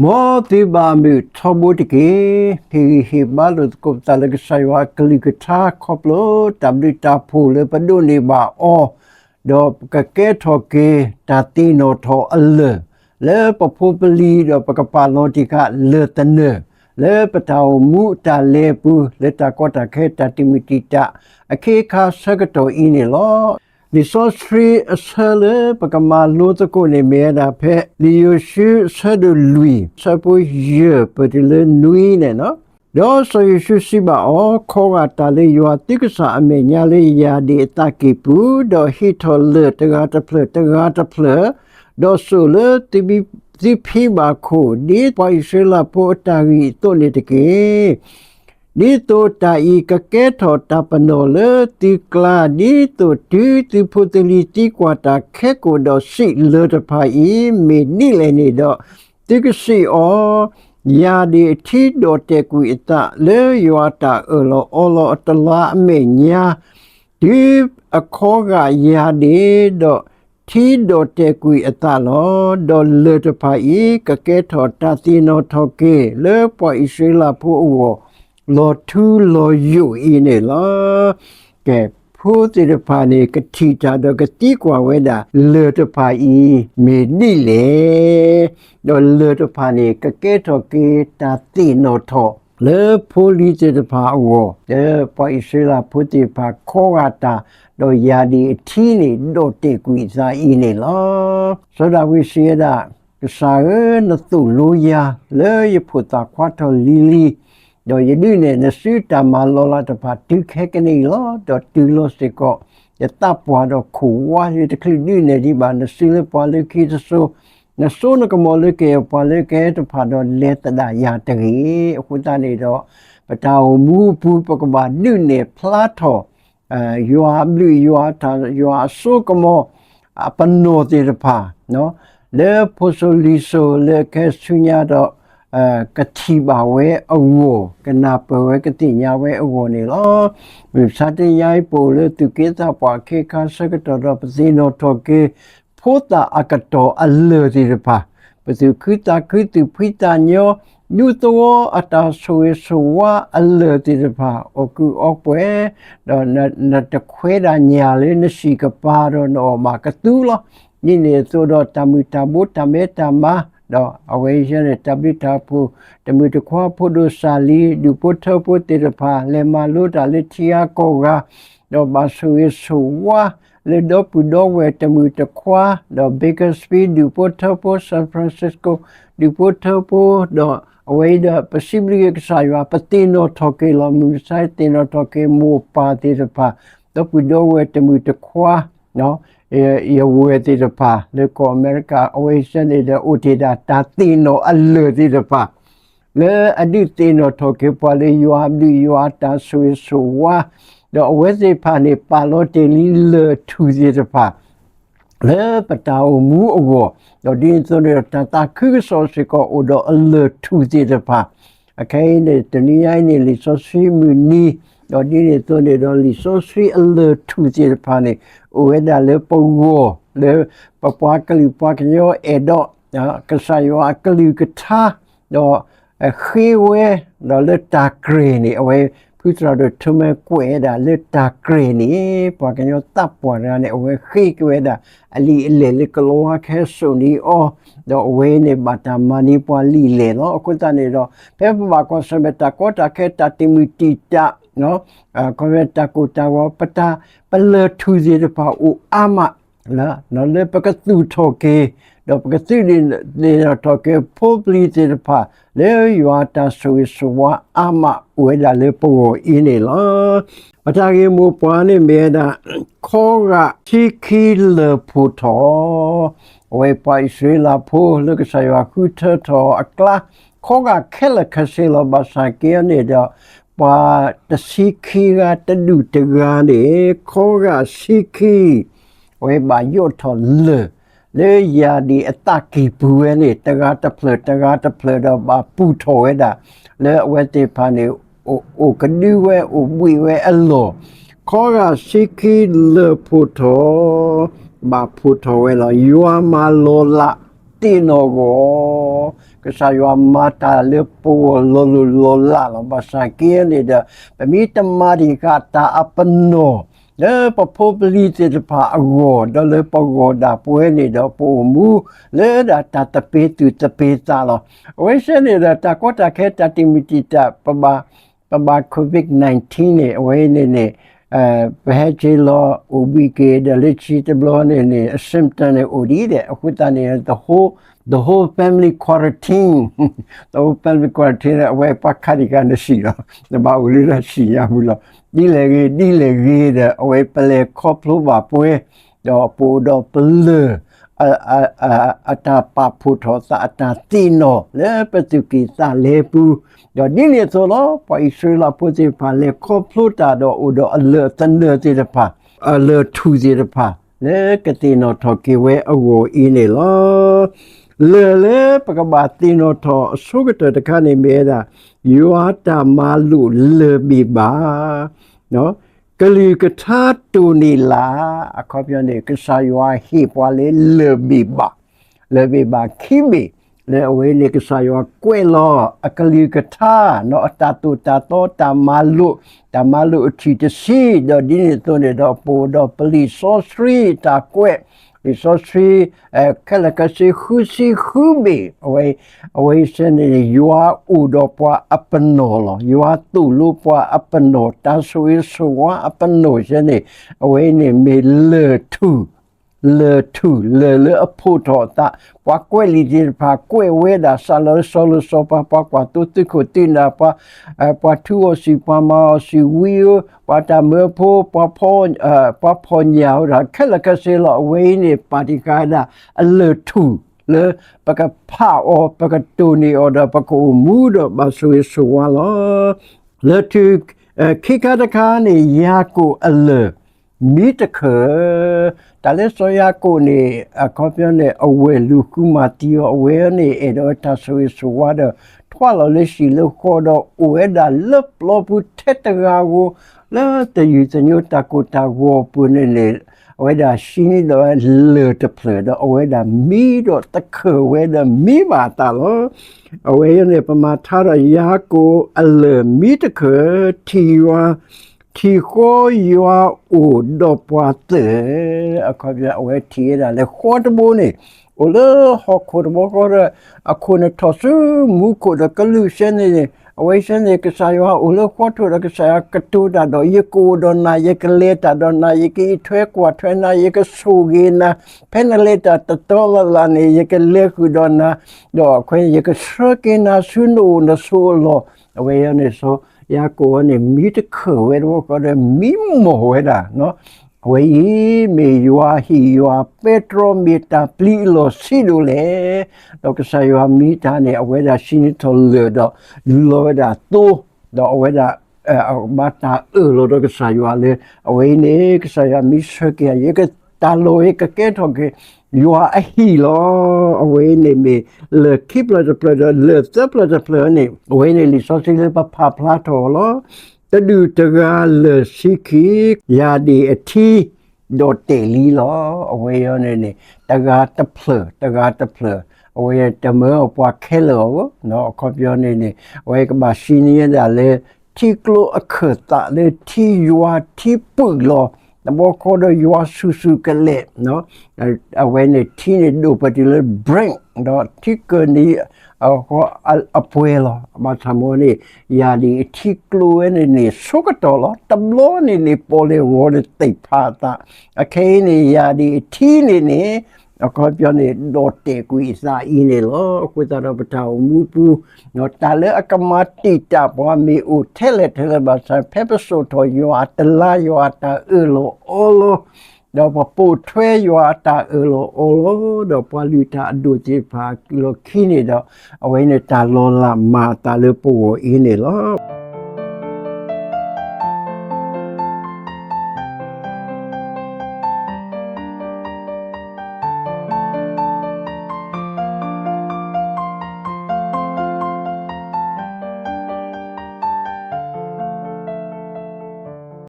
မောတိဘာမီထဘုတကေဟီဟီဘာလုတ်ကုတ်တလကဆိုင်ဝါကလိကထာခေါပလိုတဘလတာဖူလေပဒုနေဘာအောဒေါကကဲထော်ကေတာတီနိုထော်အလလေပပူပလီဒေါပကပါလောတိကလေတနေလေပတောင်မူတာလေပူလေတာကောတာခဲတာတိမီတီတာအခေခါဆကတော်အင်းနေလော ဒီဆိုစရီအဆလေပကမာလို့တကိုနေမဲတာဖဲလီယိုရှိဆဒလူီစပူယေပတိလေနွီနေနော်ဒေါ်ဆိုယရှိစီဘာအောခေါကတလေးယောတိကဆာအမေညာလေးယာဒီတကိပူဒေါ်ဟီထောလေတဂါတဖလတဂါတဖလဒေါ်ဆိုလေတိဘီဒီဖီဘာခိုဒီပိုင်ရှလာပိုတာဂီတိုနေတကေ ဒီတိုတာဤကကဲထောတာပနောလေတီကလာဒီတိုတီတီဖူတလီတီကွာတာခဲကိုတော့ရှိလေတဖာဤမေနိလေနေတော့တိကစီအောယာဒီထီဒိုတေကွီအတလေယောတာအလောအလောအတလာအမေညာဒီအခေါ်ကယာဒီတော့ထီဒိုတေကွီအတလောဒေါ်လေတဖာဤကကဲထောတာတီနိုထောကေလေပွိုင်ရှိလာဖို့အော လောထူလောယုဤနေလားကဲဖိုးတိတဖာနေကတိတာတော့ကတိကွာဝဲတာလေတဖာဤမေနိလေတော့လေတဖာနေကကဲထောကေတာတိနိုထောလေဖိုလီတိတဖာဝအဲပွိုင်ရှိလာဖုတိဖာခောဂတာတော့ယာဒီအထီးနေတော့တေကွီစာဤနေလားဆိုတော့ဝိရှိရတာစာရနတုလိုယာလေယဖုတာခွာတော်လီလီ do yedi ne ne su ta ma lo la ta pa tu khe ke ni lo do tu lo se ko ya ta pwa do khu wa ye de kli ni ne di ba ne su le pwa le ki de so ne so ne ko mo le ke pwa le ke to pha do le ta da ya te ri khu ta ni do pa ta o mu pu pa ko ba nu ne pla tho uh you are blue you are ta you are so ko mo apano te de pha no le pho so li so le ke su nya do အဲကတိ ပါဝဲအဝကနာပဝဲကတိညာဝဲအဝနေလောဝိသတရိုင်ပိုလေသူကေတာပွားခေခါစကတော်တော့ပစီနောထောကေဖိုတာအကတော်အလေဒီရပါပစီခိတာခိတူဖိတာညောညူတောအတာဆွေဆွာအလေဒီရပါအကူအပွဲတော့နတ်တခွဲတာညာလေးနရှိကပါတော့တော့မှာကတူးလောညနေဆိုတော့တမူတဘုတမေတမ တော့အဝေးရတဲ့တပိတာဖူတမီတခွာဖို့ဒိုစာလီဒူပိုထဖို့တေရဖာလေမလို့တာလေချီယာကိုကတော့ဘာဆူရဆူဝါလေဒိုပူဒိုဝဲတမီတခွာတော့ Baker Street ဒူပိုထဖို့ San Francisco ဒူပိုထဖို့တော့အဝေးတဲ့ Pacific ကစားရပတိနိုထော်ကေလောမူဆိုင်တင်နိုထော်ကေမူပါတေရဖာတော့ပူဒိုဝဲတမီတခွာနော် ရဝဲတိတပါလေကောအမေရိကအဝေးစနေတဲ့ဥတီတာတာတီနိုအလွတိတပါလေအဒီတီနိုထောကေပါလေယွာဘီယွာတာဆွေဆွဝါတော့အဝဲစိဖာနေပါလို့တေလီလေထူစီတပါလေပတာအမူအဝတော့ဒီဆိုရတတာခုဆောစကောအိုတော့အလေထူစီတပါအခိုင်နေ တနည်းအိုင်းနေလီဆိုစီမူနီတော့ဒီနေတော့နေတော့လီဆိုစီအလေထူစီတပါနေဝေဒါလေပုံကိုလေပပွားကလီပွားကညောအေတော့ကဆာယောအကလီကထာတော့ခေဝဲတော့လေတာဂရီနေအဝဲဖူထရာတို့ထမဲကွဲတာလေတာဂရီနေပွားကညောတပ်ပွားရနေအဝဲခေကွဲတာအလီအလေလေကလောခဲဆိုနီအောတော့အဝဲနေဘတာမနီပွားလီလေနော်အခုတနေတော့ဖဲပမာကောဆဘတာကောတာခဲတာတီမီတီတာ နော်အကောရတာကိုတာဝပတာပလထူစီတပါအိုအာမလာနော်လေပကတူထောကေတော့ပကစီနေနေထောကေပိုပလီစီတပါလေယွာတာဆူဆူဝါအာမဝဲလာလေပိုအင်းနေလားပတာကေမူပွားနေမေတာခောကချီခီလဖူထောဝဲပိုင်ဆွေလာဖိုးလကဆာယခုထထောအကလာခောကခဲလခဆေလဘာစာကေနေတော့ ပါတစီခီကတဒုတကနေခောကစီခီဝဲပါယောထောလေလေယာဒီအတကီဘူးဝဲနေတကားတဖလတကားတဖလတော့ပါပူထောဝဲတာလေဝဲတေဖာနေအိုအိုကဒူဝဲအိုဘွေဝဲအလောခောကစီခီလေပူထောဘာပူထောဝဲလောယွာမာလောလာ တင်နောကိုကစားရွာမာတာလေပိုလောလောလောလာလောဘာစာကင်းနေတာပမီတမာဒီကတာအပနောလေပပိုပလီတေတပါအဂောဒလေပဂောဒါပွဲနေတော့ပိုမူလေဒါတတပေတူတပေတာလောဝိရှနေတာတကောတခဲတတိမီတီတာပဘာပဘာကိုဗစ် -19 နေအဝေးနေနေအဲ ဘဟချီလော OBK ဒလက်ချီတဘလနေနေ symptom နေ OD တဲ့အခုတနေ the whole the whole family quarantine the whole family quarantine အဝဲပတ်ခါဒီကနေရှိတော့ဒီဘာဦးလေးရရှိရဘူးလို့ဒီလေကြီးဒီလေကြီးတဲ့အဝဲပလေခေါပလို့ပါပွဲတော့ပူတော့ပလေ အအအအတာပဖုထောသအတာတိနောလေပတုကိသလေပူတော့ဒီလေဆိုတော့ပိုင်ဆွေလာပုစီပါလေခေါပလို့တာတော့ဥတော့အလေတန်တဲ့တပါအလေထူစီတပါလေကတိနောထောကေဝဲအဝအင်းနေလောလေလေပကဘာတိနောထောအစုကတတခါနေမဲတာယောတာမာလူလေဘီဘာနော် ကလီကထာတူနီလာအခေါ်ပြနေကစားရွာဟိပွားလေလေဘီဘာလေဘီဘာခိမီလေအဝေးနေကစားရွာကွဲလောအကလီကထာနော်အတတူတာတော့တမာလူတမာလူအချီတစီတော့ဒီနေတော့နေတော့ပိုတော့ပလီဆောစရီတာကွဲ les sorceries euh, kala kasi khusi khubi away away sene yua udo pwa apanolo yua tu lu pwa apano ta sui suwa apano sene away ne me le tu le tu le le apu to ta pwa kwe li di pa kwe we da sa lo so lo so pa pa kwa tu tu ko ti na pa pa tu o si pa ma o si wi o pa ta me po pa po pa po nya o da kha la ka se lo we ni pa ti ka da a le tu le pa ka pa o pa ka tu ni o da pa ko mu do ba su su wa lo le tu ki ka da ka ni ya ko a le မိတခတလည်းဆိုရကိုနေအကောပြနဲ့အဝဲလူခုမတီယောအဝဲနေအဲ့တော့တဆွေဆိုဝါတော့ထွာလလေးရှိလို့ခေါ်တော့ဝဲတာလပ်လို့ပုထက်တကာကိုလဲတယူစညိုတကူတာကိုပုနေလေဝဲတာရှိနေတော့လေတဖလတော့အဝဲတာမီတော့တခဝဲတာမိပါတာလို့အဝဲနေပမာထားရရာကိုအလမီတခတီဝါ 提火药我都不得，啊，可别我提了，来火的不呢？我了好苦的不苦的，啊，苦的他是木苦的，个路线的，我现在个啥药，我了火头那个啥，个土的到一个到那一个累的到那一个一推过推那一个手给那，偏那累的到到了那那一个累去到那，到快一个手给那手弄那手了，我也那说。 ယာကိုကနေမိတခဝဲတော့ကတဲ့မိမဝဲတာနော်ဝေယီမေယွာဟီယွာပက်ထရိုမီတာပလီလိုစီလိုလေဒေါက်တာဆာယွာမီတာနဲ့အဝဲတာရှိနေတော်လို့တော့လူလောတာတိုးတော့အဝဲတာအဘတာအလိုဒေါက်တာဆာယွာလေအဝဲနေကဆာယွာမီဆွေကရေကတာလိုရေကကဲထော်ကဲ you are a hilo away ne me le keep le de ple le de ple de ple ne away ne li so si le pa pa pla to lo te du te ga le siki ya di a ti do te li lo away yo ne ne ta ga ta ple ta ga ta ple away te me o pa ke lo no ko pyo ne ne away ka ba shi ni ya le ti klo a kha ta le ti you are ti pu lo တဘောခေါ်တော့ you are ဆူဆူကလေးနော်အဝဲနေတီနေဒိုပတီလေ bring တော့တိကနီအောအပွဲလာမသမနီယာဒီတိ ကလိုနေနေဆုကတော့လာတဘလောနေနေပေါ်လေဝရတိဖာတာအခဲနေယာဒီတီနေနေအခုပြောနေတော့တေကွေစာအင်းနေလို့ကွေတာတော့ပတောင်မူပူနော်တလည်းအကမတိတာဘောမီဦးထဲလေထဲလေဘာဆိုင်ဖေပဆိုတော့ယောအတလာယောအတာအလိုအောလိုတော့ပပူထွဲယောအတာအလိုအောလိုတော့ပလူတာအဒူချေဖာကီလိုခီနေတော့အဝိနေတာလောလာမာတာလေပူအင်းနေလို့